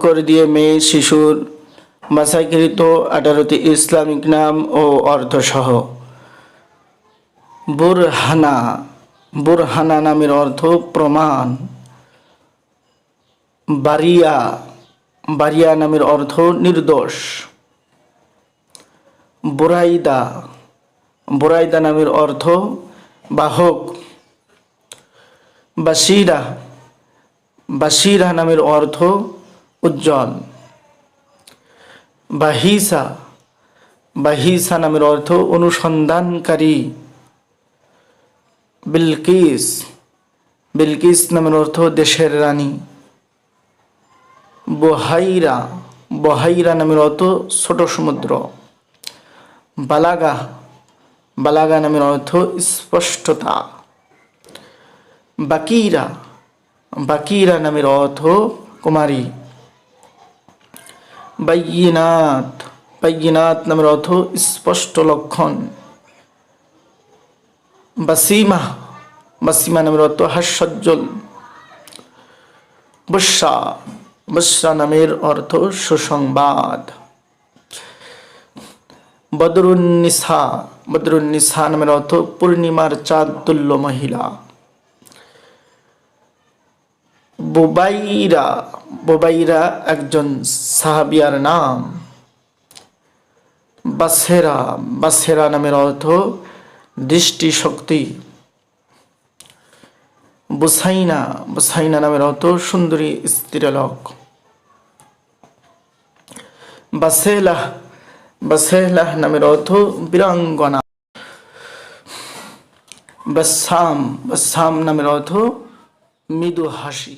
করে দিয়ে মেয়ে, শিশুর মাসাকৃত আঠারোটি ইসলামিক নাম ও অর্থসহ বুরহানা বুরহানা নামের অর্থ প্রমাণ। বারিয়া বারিয়া নামের অর্থ নির্দোষ। বুরাইদা বুরাইদা নামের অর্থ বাহক। বাসিরা বাসিরা নামের অর্থ উজ্জ্বল। বাহিসা বাহিসা নামের অর্থ অনুসন্ধানকারী। বিলকিস বিলকিস নামের অর্থ দেশের রানী। বহাইরা বহাইরা নামের অর্থ ছোট সমুদ্র। বালাগা বালাগা নামের অর্থ স্পষ্টতা। বাকিরা বাকিরা নামের অর্থ কুমারী। বাইনাত বাইনাত নামের অর্থ স্পষ্ট লক্ষণ। বাসিমা বাসিমা নামের অর্থ হাস্যজ্জ্বল। বর্ষা বর্ষা নামের অর্থ সুসংবাদ। বদরুন্নিসা বদরুন্নিসা নামের অর্থ পূর্ণিমার চাঁদ তুল্য মহিলা। বুবাইরা বুবাইরা একজন সাহাবিয়ার নাম। বাসেরা বাসেরা নামের অর্থ দৃষ্টি শক্তি বুসাইনা বুসাইনা নামের অর্থ সুন্দরী স্ত্রীলোক। বাসেলাহ বাসেলাহ নামের অর্থ বীরাঙ্গনা। বাসাম বাসাম নামের অর্থ মৃদু হাসি।